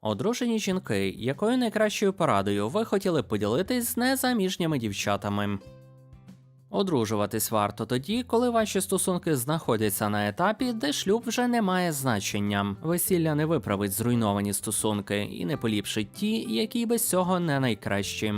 Одружені жінки, якою найкращою порадою ви хотіли поділитись з незаміжніми дівчатами? Одружуватись варто тоді, коли ваші стосунки знаходяться на етапі, де шлюб вже не має значення. Весілля не виправить зруйновані стосунки і не поліпшить ті, які без цього не найкращі.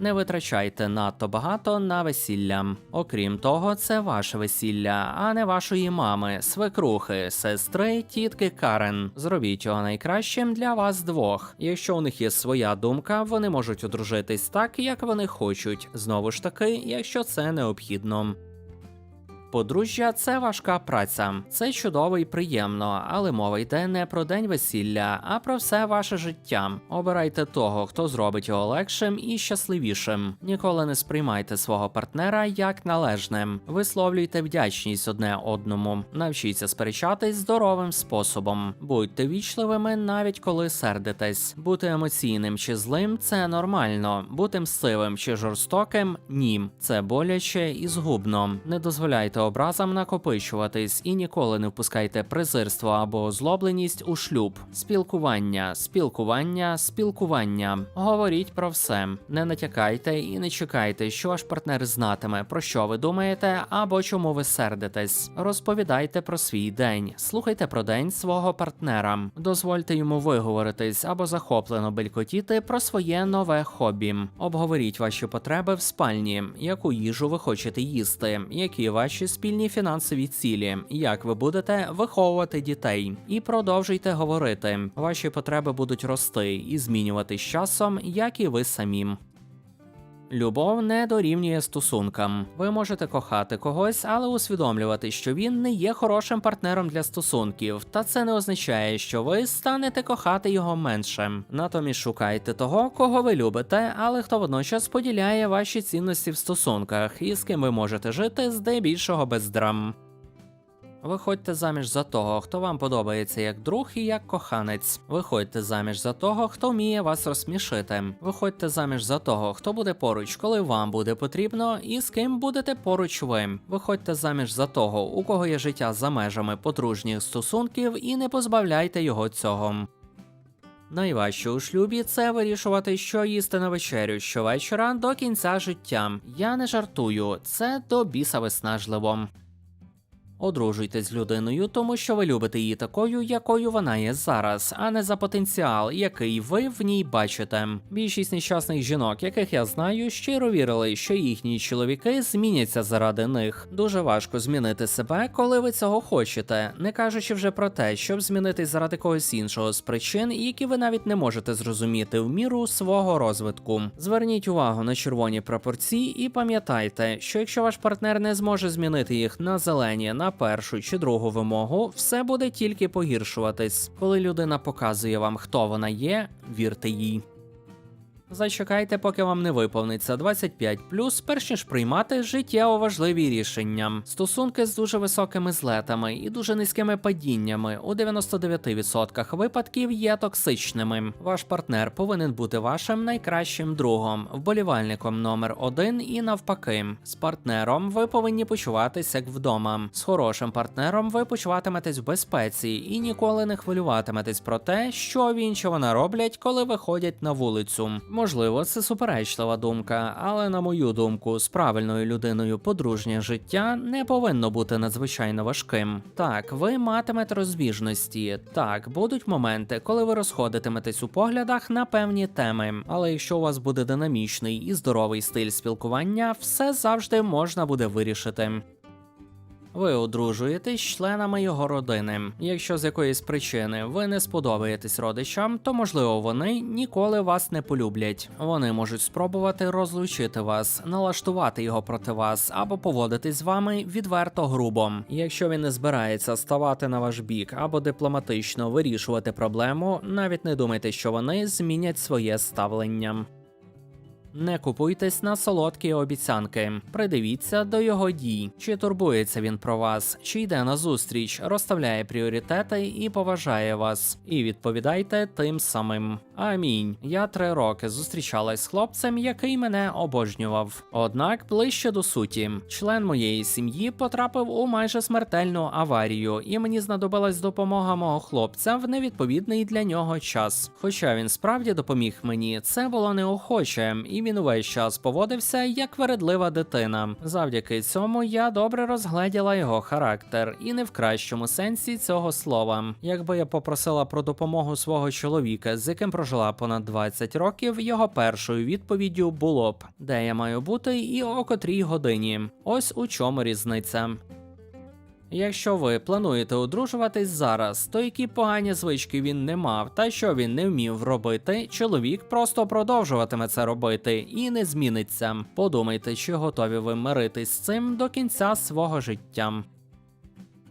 Не витрачайте надто багато на весілля. Окрім того, це ваше весілля, а не вашої мами, свекрухи, сестри, тітки Карен. Зробіть його найкращим для вас двох. Якщо у них є своя думка, вони можуть одружитись так, як вони хочуть. Знову ж таки, якщо це необхідно. Подружжя це важка праця. Це чудово і приємно, але мова йде не про день весілля, а про все ваше життя. Обирайте того, хто зробить його легшим і щасливішим. Ніколи не сприймайте свого партнера як належне. Висловлюйте вдячність одне одному. Навчіться сперечатись здоровим способом. Будьте вічливими навіть коли сердитесь. Бути емоційним чи злим це нормально. Бути мстивим чи жорстоким ні. Це боляче і згубно. Не дозволяйте образам накопичуватись і ніколи не впускайте презирство або озлобленість у шлюб. Спілкування, спілкування, спілкування. Говоріть про все. Не натякайте і не чекайте, що ваш партнер знатиме, про що ви думаєте або чому ви сердитесь. Розповідайте про свій день, слухайте про день свого партнера. Дозвольте йому виговоритись або захоплено белькотіти про своє нове хобі. Обговоріть ваші потреби в спальні, яку їжу ви хочете їсти, які ваші спільні фінансові цілі, як ви будете виховувати дітей, і продовжуйте говорити. Ваші потреби будуть рости і змінювати часом, як і ви самі. Любов не дорівнює стосункам. Ви можете кохати когось, але усвідомлювати, що він не є хорошим партнером для стосунків, та це не означає, що ви станете кохати його менше. Натомість шукайте того, кого ви любите, але хто водночас поділяє ваші цінності в стосунках і з ким ви можете жити здебільшого без драм. Виходьте заміж за того, хто вам подобається як друг і як коханець. Виходьте заміж за того, хто вміє вас розсмішити. Виходьте заміж за того, хто буде поруч, коли вам буде потрібно, і з ким будете поруч ви. Виходьте заміж за того, у кого є життя за межами подружніх стосунків, і не позбавляйте його цього. Найважче у шлюбі це вирішувати, що їсти на вечерю щовечора до кінця життя. Я не жартую, це до біса виснажливо. Одружуйтесь з людиною, тому що ви любите її такою, якою вона є зараз, а не за потенціал, який ви в ній бачите. Більшість нещасних жінок, яких я знаю, щиро вірили, що їхні чоловіки зміняться заради них. Дуже важко змінити себе, коли ви цього хочете, не кажучи вже про те, щоб змінитись заради когось іншого з причин, які ви навіть не можете зрозуміти в міру свого розвитку. Зверніть увагу на червоні пропорції і пам'ятайте, що якщо ваш партнер не зможе змінити їх на зелені, на першу чи другу вимогу, все буде тільки погіршуватись. Коли людина показує вам, хто вона є, вірте їй. Зачекайте, поки вам не виповниться 25 перш ніж приймати життєво важливі рішення. Стосунки з дуже високими злетами і дуже низькими падіннями у 99% випадків є токсичними. Ваш партнер повинен бути вашим найкращим другом, вболівальником номер один і навпаки. З партнером ви повинні почуватися як вдома. З хорошим партнером ви почуватиметесь в безпеці і ніколи не хвилюватиметесь про те, що він чи вона роблять, коли виходять на вулицю. Можливо, це суперечлива думка, але на мою думку, з правильною людиною подружнє життя не повинно бути надзвичайно важким. Так, ви матимете розбіжності. Так, будуть моменти, коли ви розходитиметесь у поглядах на певні теми. Але якщо у вас буде динамічний і здоровий стиль спілкування, все завжди можна буде вирішити. Ви одружуєтесь членами його родини. Якщо з якоїсь причини ви не сподобаєтесь родичам, то можливо вони ніколи вас не полюблять. Вони можуть спробувати розлучити вас, налаштувати його проти вас або поводитись з вами відверто грубо. Якщо він не збирається ставати на ваш бік або дипломатично вирішувати проблему, навіть не думайте, що вони змінять своє ставлення. Не купуйтесь на солодкі обіцянки. Придивіться до його дій. Чи турбується він про вас, чи йде на зустріч, розставляє пріоритети і поважає вас. І відповідайте тим самим. Амінь. Я три роки зустрічалась з хлопцем, який мене обожнював. Однак ближче до суті, член моєї сім'ї потрапив у майже смертельну аварію, і мені знадобилась допомога мого хлопця в невідповідний для нього час. Хоча він справді допоміг мені, це було неохоче, і він увесь час поводився як вередлива дитина. Завдяки цьому я добре розгледіла його характер, і не в кращому сенсі цього слова. Якби я попросила про допомогу свого чоловіка, з яким прожила понад 20 років, його першою відповіддю було б, де я маю бути і о котрій годині. Ось у чому різниця. Якщо ви плануєте одружуватись зараз, то які погані звички він не мав, та що він не вмів робити, чоловік просто продовжуватиме це робити і не зміниться. Подумайте, чи готові ви миритись з цим до кінця свого життя.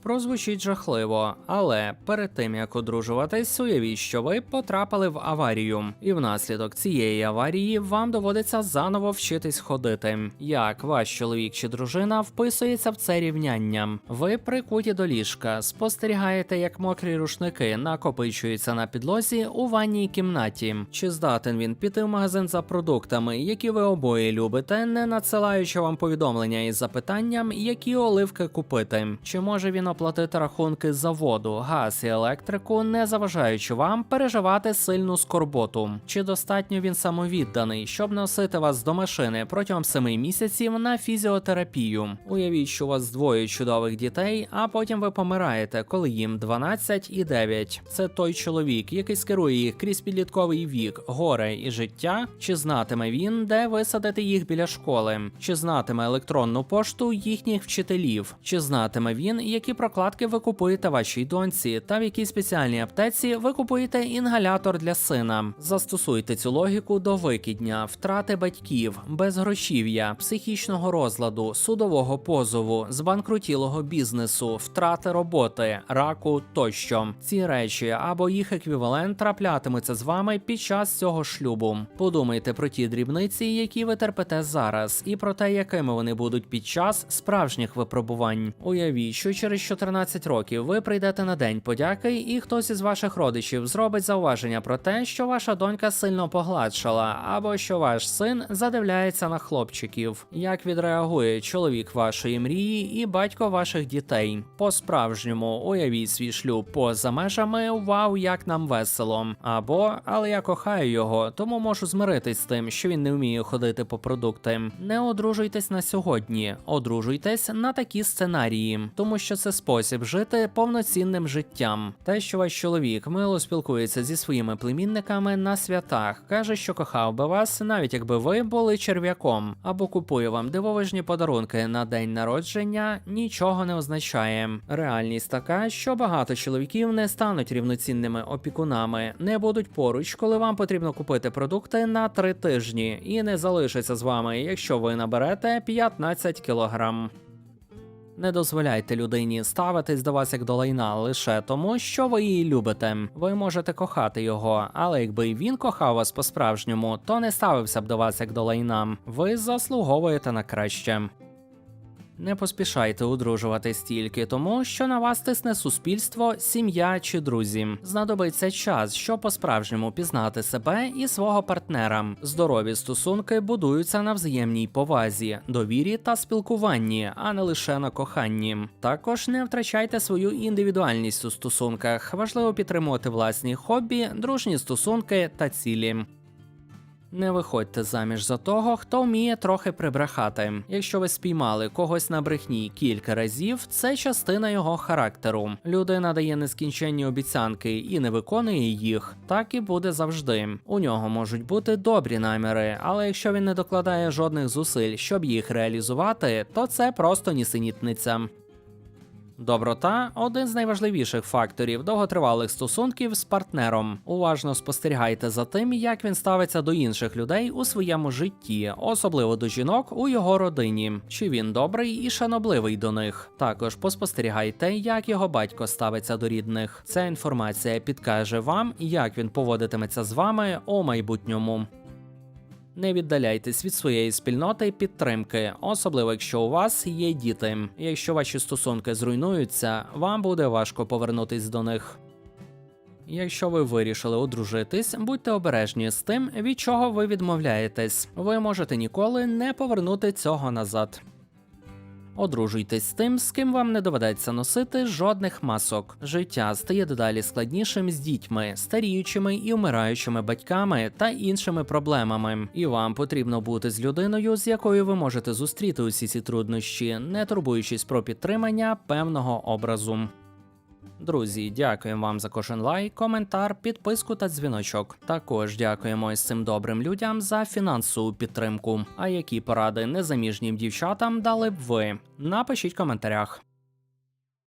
Прозвучить жахливо, але перед тим як одружуватись, уявіть, що ви потрапили в аварію, і внаслідок цієї аварії вам доводиться заново вчитись ходити. Як ваш чоловік чи дружина вписується в це рівняння? Ви прикуті до ліжка, спостерігаєте, як мокрі рушники накопичуються на підлозі у ванній кімнаті. Чи здатен він піти в магазин за продуктами, які ви обоє любите, не надсилаючи вам повідомлення із запитанням, які оливки купити? Чи може він оплатити рахунки за воду, газ і електрику, не заважаючи вам переживати сильну скорботу? Чи достатньо він самовідданий, щоб носити вас до машини протягом семи місяців на фізіотерапію? Уявіть, що у вас двоє чудових дітей, а потім ви помираєте, коли їм 12 і 9. Це той чоловік, який скерує їх крізь підлітковий вік, горе і життя. Чи знатиме він, де висадити їх біля школи? Чи знатиме електронну пошту їхніх вчителів? Чи знатиме він, які прокладки ви купуєте вашій доньці, та в якій спеціальній аптеці ви купуєте інгалятор для сина? Застосуйте цю логіку до викидня, втрати батьків, безгрошів'я, психічного розладу, судового позову, збанкрутілого бізнесу, втрати роботи, раку тощо. Ці речі або їх еквівалент траплятимуться з вами під час цього шлюбу. Подумайте про ті дрібниці, які ви терпите зараз, і про те, якими вони будуть під час справжніх випробувань. Уявіть, що через 14 років ви прийдете на день подяки, і хтось із ваших родичів зробить зауваження про те, що ваша донька сильно погладшала, або що ваш син задивляється на хлопчиків. Як відреагує чоловік вашої мрії і батько ваших дітей? По-справжньому уявіть свій шлюб поза межами вау, як нам весело. Або але я кохаю його, тому можу змиритись з тим, що він не вміє ходити по продукти. Не одружуйтесь на сьогодні, одружуйтесь на такі сценарії, тому що це спосіб жити повноцінним життям. Те, що ваш чоловік мило спілкується зі своїми племінниками на святах, каже, що кохав би вас, навіть якби ви були черв'яком, або купує вам дивовижні подарунки на день народження, нічого не означає. Реальність така, що багато чоловіків не стануть рівноцінними опікунами, не будуть поруч, коли вам потрібно купити продукти на три тижні, і не залишаться з вами, якщо ви наберете 15 кілограм. Не дозволяйте людині ставитись до вас як до лайна лише тому, що ви її любите. Ви можете кохати його, але якби він кохав вас по-справжньому, то не ставився б до вас як до лайна. Ви заслуговуєте на краще. Не поспішайте одружуватись тільки тому, що на вас тисне суспільство, сім'я чи друзі. Знадобиться час, щоб по-справжньому пізнати себе і свого партнера. Здорові стосунки будуються на взаємній повазі, довірі та спілкуванні, а не лише на коханні. Також не втрачайте свою індивідуальність у стосунках. Важливо підтримувати власні хобі, дружні стосунки та цілі. Не виходьте заміж за того, хто вміє трохи прибрехати. Якщо ви спіймали когось на брехні кілька разів, це частина його характеру. Людина дає нескінченні обіцянки і не виконує їх, так і буде завжди. У нього можуть бути добрі наміри, але якщо він не докладає жодних зусиль, щоб їх реалізувати, то це просто нісенітниця. Доброта один з найважливіших факторів довготривалих стосунків з партнером. Уважно спостерігайте за тим, як він ставиться до інших людей у своєму житті, особливо до жінок у його родині. Чи він добрий і шанобливий до них? Також поспостерігайте, як його батько ставиться до рідних. Ця інформація підкаже вам, як він поводитиметься з вами у майбутньому. Не віддаляйтесь від своєї спільноти підтримки, особливо якщо у вас є діти. Якщо ваші стосунки зруйнуються, вам буде важко повернутись до них. Якщо ви вирішили одружитись, будьте обережні з тим, від чого ви відмовляєтесь. Ви можете ніколи не повернути цього назад. Одружуйтесь з тим, з ким вам не доведеться носити жодних масок. Життя стає дедалі складнішим з дітьми, старіючими і вмираючими батьками та іншими проблемами. І вам потрібно бути з людиною, з якою ви можете зустріти усі ці труднощі, не турбуючись про підтримання певного образу. Друзі, дякуємо вам за кожен лайк, коментар, підписку та дзвіночок. Також дякуємо із цим добрим людям за фінансову підтримку. А які поради незаміжнім дівчатам дали б ви? Напишіть в коментарях.